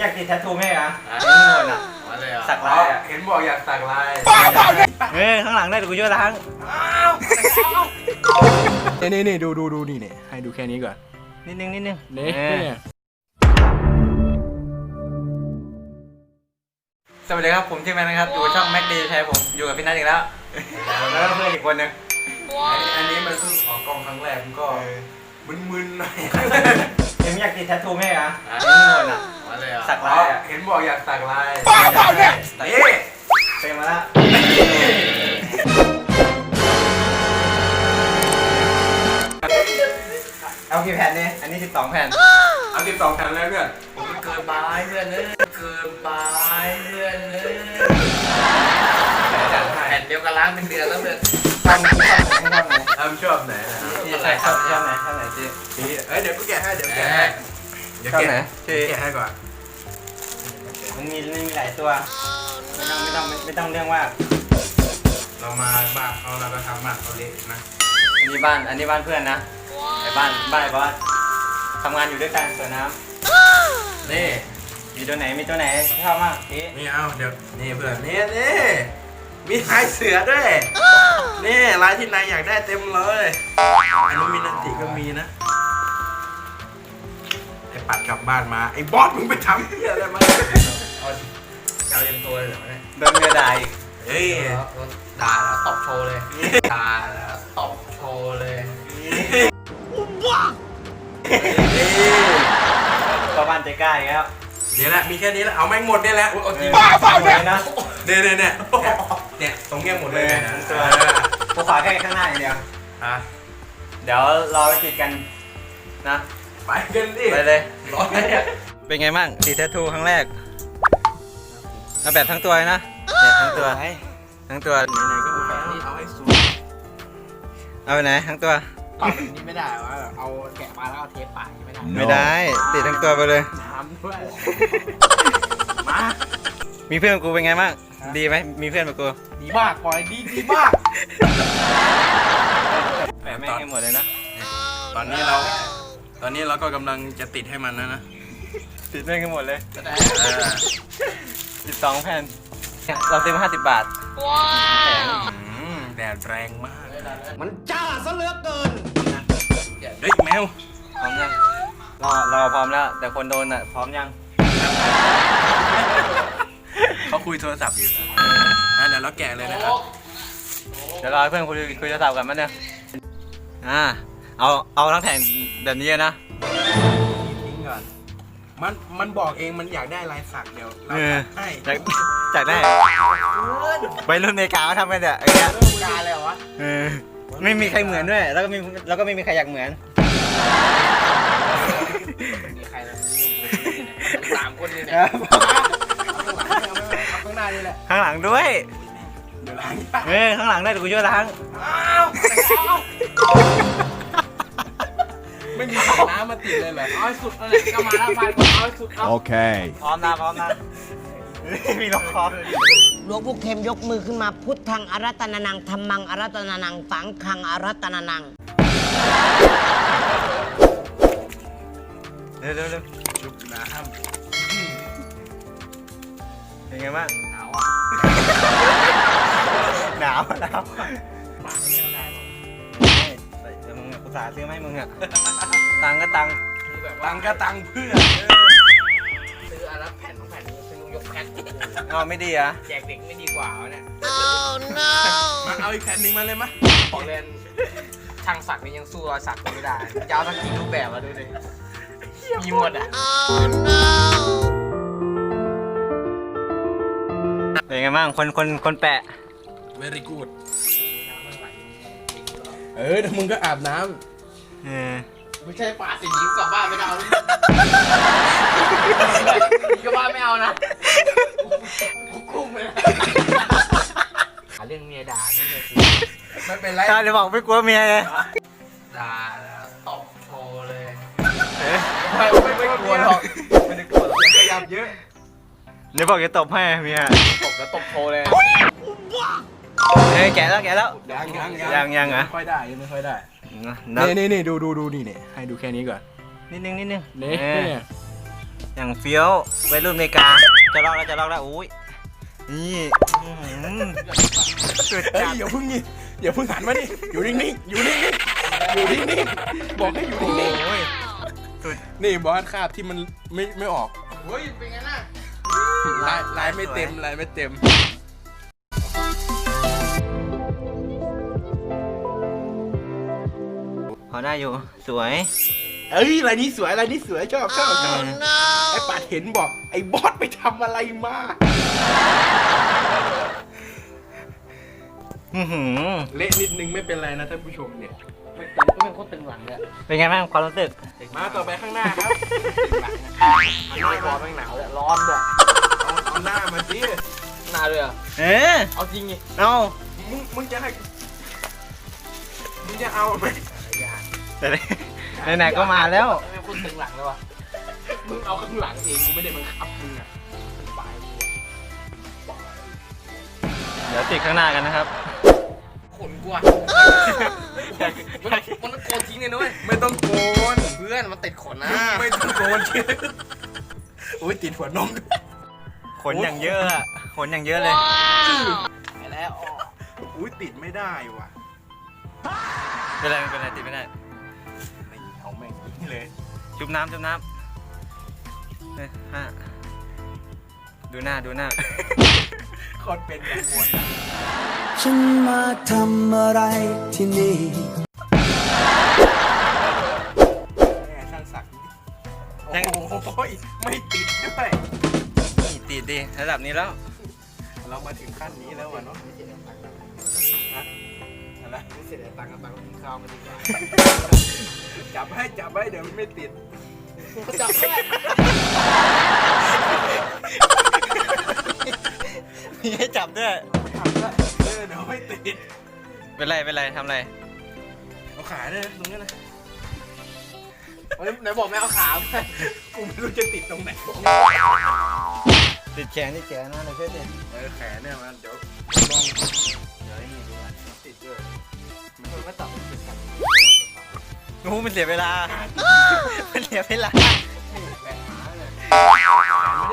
อยากติดแทททูไหมอะอะเห็นหมดอะมาเลยเหรอสักอ๋ลาอยอะเห็นบอกอยากสักลายเฮ้ยข้างหลังได้แต่กูช่วยล้างนี่นี่นี่ดูดูดูนี่นี่ให้ดูแค่นี้ก่อนนิดนึงนิดนึงนี่เออสวัสดีครับผมชื่อแมนนะครับอยู่ช่องแม็กดีแทนผมอยู่กับพี่นัทอีกแล้วแล้วก็เพื่อนอีกคนนึงอันนี้อันนี้มันเพิ่งออกกล้องครั้งแรกมันก็มึนๆหน่อย เอ็มอยากติดแทททูไหมอะอะเห็นหมดอะมาเลยเหรอสักอ๋ลาอยอะเห็นบอกอยากสักลายนี่นี่เต็มมาแล้วเอากี่แผ่นเนี่ยอันนี้ 12 แผ่นเอาสิบสองแผ่นแล้วเพื่อนผมเกินไปเพื่อนเอ้ยเกินไปเพื่อนเอ้ยแผ่นเดียวกันล้างเป็นเดือนแล้วเพื่อน ทำทำไหนทำไหนทำชอบไหนนะที่ใส่ชอบชอบไหนชอบไหนจีสีเอ้ยเดี๋ยวกูแกะให้เดี๋ยวแกะให้เดี๋ยวชอบแกะไหนเดี๋ยวแกะให้ก่อนมันมีมันมีหลายตัวไม่ต้องไม่ต้องไม่ต้องเรื่องว่า เรามาบ้านเขาเราก็ทำบ้านเขาเละนะอันนี้บ้านอันนี้บ้านเพื่อนนะไอ้บ้านบ้านไอ้บอสทำงานอยู่ด้วยกันสวนน้นี่ำมีตัวไหนมีตัวไหนชอบมากพี่นี่เอาเดี๋ยวนี่เพื่อนนี่นี่ มีลายเสือด้วย นี่ลายที่นายอยากได้เต็มเลยอันนี้มีนันติก็มีนะ ไอ้ปัดกลับบ้านมา ไอ้บอสมึงไปทำเหี้ยอะไรมาเอาเอาเต็มตัวเลยเหรอเนี่ยโดนเมียด่าอีกเฮ้ยด่าแล้วตบโชว์เลยด่าแล้วตบโชว์เลยก็บ้านใจกล้าอีกแล้วเดี๋ยวแหละมีแค่นี้แหละเอาแม่งหมดเนี่ยแหละอุ๊ยเอาจริงบ้าเปล่าเนี่ย นะเนี่ยเนี่ยเนี่ย เนี่ยเนี่ยตรงเนี้ยหมดเลยนะตัวกูขอแค่ข้างหน้าอย่างเดียว อะเดี๋ยวรอไปติดกันนะ ไปกันดิไปเลย ร้อนเลยเนี่ยเป็นไงบ้างติดแทททูครั้งแรกเอาแบบทั้งตัวเลยนะเนี่ยทั้งตัว ทั้งตัว ไหนๆก็เอาไปนี่เอาให้สุดเอาไปไหนทั้งตัวปรับอย่างนี้ไม่ได้ว่าเอาแกะมาแล้วเอาเทปปากอย่างนี้ไม่ได้ไม่ได้ ติดทั้งตัวไปเลย น้ำด้วย มา มีเพื่อนกูเป็นไงบ้าง ดีไหมมีเพื่อนกับกูดีมากปล่อยดีดีมากแปะแม่งให้หมดเลยนะ ตอนนี้เรา ตอนนี้เราก็กำลังจะติดให้มันนะนะติดแม่งให้หมดเลยแสดงอ่าติดสองแผ่น เราซื้อมาห้าสิบบาทอืมแดดแรงมาก มันจ้าซะเหลือเกิน เฮ้ยแมว พร้อมยังรอรอพร้อมแล้ว แต่คนโดนอะ พร้อมยัง เขาคุยโทรศัพท์อยู่นะเดี๋ยวเราแกะเลยนะครับเดี๋ยวรอให้เพื่อนคุยคุยโทรศัพท์กันมั้ยเนี่ยอ่าเอาเอาทั้งแผ่นแบบนี้นะทิ้งก่อน มันมันบอกเองมันอยากได้ลายสักเดี๋ยวเราเออให้จากจากได้ไปรุ่นอเมริกาเขาทำกันเนี่ยไอ้เงี้ยกาเลยวะเออไม่มีใครเหมือนด้วย แล้วก็มีแล้วก็ไม่มีใครอยากเหมือนมีใครเลยสามคนนี่เนี่ย เออข้างหน้านี่แหละข้างหลังด้วย เดี๋ยวล้างเออข้างหลังได้แต่กูช่วยล้างไม่มีน้ำมาติดเลยเหรอเอาให้สุดนั่นแหละก็มาแล้วไปก่อนเอาให้สุดเอา Okay. พร้อมนะพร้อมนะมีล็อกคอหลวงปู่เข็มยกมือขึ้นมาพุทธังอารัตนานังธรรมังอารัตนานังสังฆังอารัตนานัง เร็วเร็วเร็วชุบน้เป็นไงบ้างหนาวอะหนาวหนาวปากไม่ได้หรอกเดี๋ยวมึงอะกูสาห์ซื้อมาให้มึงอะตังค์ก็ตังค์คือแบบำว่าตังก็ตังเพื่อนซื้ออันละแผ่นสองแผ่นซื้อยกแพ็คเอาไม่ดีอะแจกเด็กไม่ดีกว่าวะเนี่ยมาเอาอีกแผ่นหนึงมาเลยมะบอกเล่นช่างสักนี่ยังสู้รอยสักกูไม่ได้จะเอาสักกี่รูปแบบมาดูดิมีหมดอะเป็นไงบ้างคนคนคนแปะ เวรี่กูดเออเดี๋ยวมึงก็อาบน้เออไม่ใช่ป่าสิยิ้วกลับบ้านไม่เอาเลยกลับบ้านไม่เอานะกูกุ้มเลยนะหาเรื่องเมียด่านี่เลยสิำไม่เป็นไรถ้าเดี๋ยวบอกไม่กลัวเมียไงด่าแล้วตบโชว์เลยเออไม่ไม่ไม่กลัวหรอกไม่ได้กลัวหรอกขยับเยอะเดี๋ยวบอกจะตบให้เมียตบแล้วตบโชว์เลย เฮ้ยแกะแล้วแกะแล้ว ยังยังยังยังเหรอ ไม่ค่อยได้ยังไม่ค่อยได้นะนี่นี่นี่ดูดูดูนี่นี่ให้ดูแค่นี้ก่อนนิดนึงนิดนึงนี่เอออย่างเฟี้ยววัยรุ่นอเมริกา จะลอกแล้วจะลอกแล้วอุ้ยนี่อื้อหือสุดเฮ้จัยดอย่าเพิ่งนี่อย่าเพิ่งหันมาดิอยู่นิ่งๆอยู่นิ่งๆอยู่นิ่งๆบอกให้อยู่นิ่งโอ้ยๆนี่บอสคาบที่มันไม่ไม่ออกเฮ้ยเป็นไงล่ะลายลายไม่เต็มลายไม่เต็ม ได้อยู่ สวย เอ้ยลายนี้สวยลายนี้สวยชอบชอบชอบไอ้ปัดเห็นบอก ไอ้บอสไปทำอะไรมาอื้อหือเละนิดนึงไม่เป็นไรนะท่านผู้ชมเนี่ยไม่ตึงก็เป็นโคตรตึงหลังเลยเป็นไงบ้างความรู้สึก มาต่อไปข้างหน้าครับอันนี้ร้อนแม่งหนาวเลยร้อนด้วยเอาเอาหน้ามาสิหนาวเลยเหรอเอ๊ะเอาจริงไงเอามึงมึงจะให้มึงจะเอาไหม แต่ไหนๆก็มาแล้ว ไม่เป็นโคตรตึงหลังเลยวะมึงเอาข้างหลังเองกูไม่ได้บังคับมึงอะปลายกูอะเดี๋ยวติดข้างหน้ากันนะครับขนกูอะมันมันต้องโกนทิ้งเลยนุ้ยไม่ต้องโกนเพื่อนมันติดขนนะไม่ต้องโกนเชื่ออุ้ยติดหัวนมด้วยขนอย่างเยอะอะขนอย่างเยอะเลยไปแล้วอ๋ออุ้ยติดไม่ได้ว่ะเป็นไรไม่เป็นไรติดไม่ได้ เลย จุบน้ำจุบน้ำเฮ้ยห้าดูหน้าดูหน้าโคตรเป็นกังวลฉันมาทำอะไรที่นี่แม่ช่างสักดิ์ยัง โอ้โหไม่ติดด้วย นี่ติดดิระดับนี้แล้ว เรามาถึงขั้นนี้แล้วอะเนาะนะ อะไรไม่เสร็จแล้วตังค์กับตังค์กินข้าวกันดีกว่าจับให้จับให้เดี๋ยวมันไม่ติดจับด้วยมีให้จับด้วยเออเดี๋ยวไม่ติดเป็นไรเป็นไรทำไรเอาขาเนี่ยนะตรงนี้นะเฮ้ยไหนบอกไม่เอาขาไปกูไม่รู้จะติดตรงไหนติดแขนติดแขนนะเดี๋ยวช่วยติดเออแขนเนี่ยมันเดี๋ยวลอง มันไม่ตอบไม่ติดกันโอ้มันเสียเวลา มันเสียเวลาแบกขาเลยแขนไม่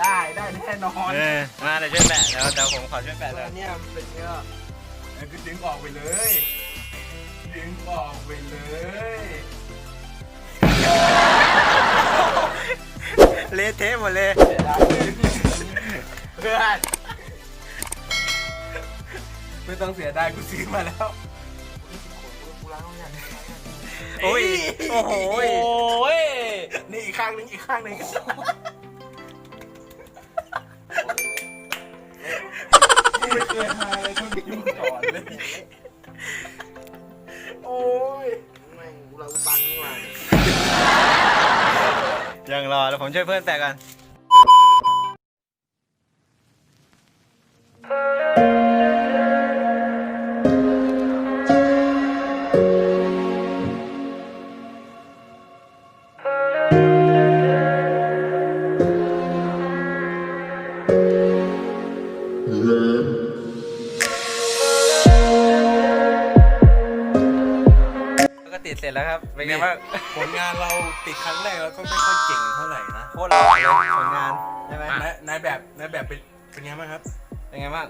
ได้ได้ได้แน่นอนเออ มาเดี๋ยวช่วยแปะเดี๋ยวเดี๋ยวผมขอช่วยแปะเลยอันเนี้ยมันเป็นเนื้อเออคือดึงออกไปเลยดึงออกไปเลยเละเทะหมดเลยเพื่อน ไม่ต้องเสียดายกูซื้อมาแล้วกูล้างแล้วเนี่ยโอ้ย โอ้โหโอ้ยนี่อีกข้างหนึงอีกข้างหนึงกูไม่เคยทายอะไรเท่านี้มาก่อนเลยโอ้ยแม่งกูเราตังค์นี่หว่ายังรอแล้วผมช่วยเพื่อนแปะกัน เป็นไงบ้างผลงานเราติดครั้งแรกแล้วก็ไม่ค่อยเก่งเท่าไหร่นะโคตรหล่อเลยผลงานใช่ไหมนายนายแบบนายแบบเป็นเป็นไงบ้างครับเป็นไงบ้าง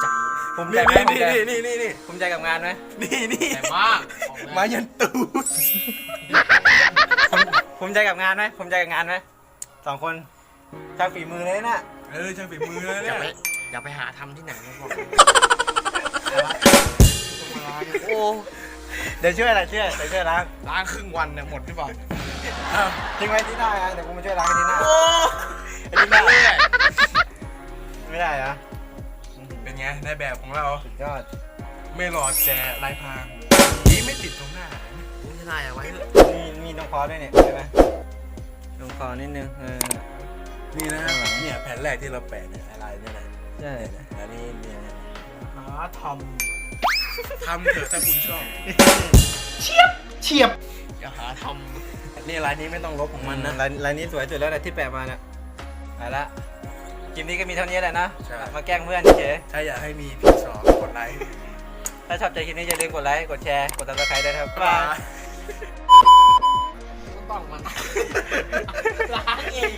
ใจภูมิใจนี่ไหมนี่นี่นี่นี่นี่ภูมิใจกับงานไหมนี่นี่แต่มากมายันตูดภูมิภูมิใจกับงานไหมภูมิใจกับงานไหมสองคนช่างฝีมือเลยนะเออช่างฝีมือแล้วอย่าเนี่ยไปอย่าไปหาทำที่ไหนนะบอกโอ้ เดี๋ยวช่วยอะไรช่วยเดี๋ยวช่วยล้างล้างครึ่งวันเนี่ยหมดที่บอกอ้าวทิ้งไว้ที่หน้านะเดี๋ยวกูมาช่วยล้างที่หน้าโอ้ไอ้ที่หน้าไม่ได้เหรอเป็นไงนายแบบของเราสุดยอดไม่หลอดแต่ลายพรางนี่ไม่ติดตรงหน้าไม่ใช่นายเอาไว้เถอะมีมีตรงคอด้วยเนี่ยใช่ไหมตรงคอนิดนึงเออนี่นะข้างหลังเนี่ยแผ่นแรกที่เราแปะเนี่ยอะไรเนี่ยนะใช่เนี่ยอันนี้เนี่ยหาท ทำเถอะถ้าคุณชอบำเฉียบอย่าหาทนี่ลายนี้ไม่ต้องลบของมันนะลายลายนี้สวยสุดแล้วนะที่แปะมาเนี่ยไปละคลิปนี้ก็มีเท่านี้แหละนะ ใช่ มาแกล้งเพื่อนเฉยถ้าอยากให้มีพี่สองกดไลค์ๆถ้าชอบใจคลิปนี้อย่าลืมกดไลค์ กดแชร์ กดติดตามใครด้วยนะครับบายำต้องมันล้างเอง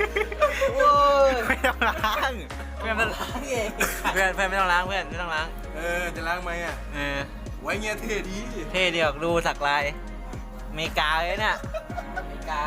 โอ้ยไม่ต้องล้างเพื่อนไม่ต้องล้างล้างเอง เพื่อนเพื่อนไม่ต้องล้างเพื่อนไม่ต้องล้าง เออจะล้างไหมอะ เออ ไว้เงี้ยเท่ดี เท่เดียวดูสักลายอเมริกาเลยเนี่ยอเมริกา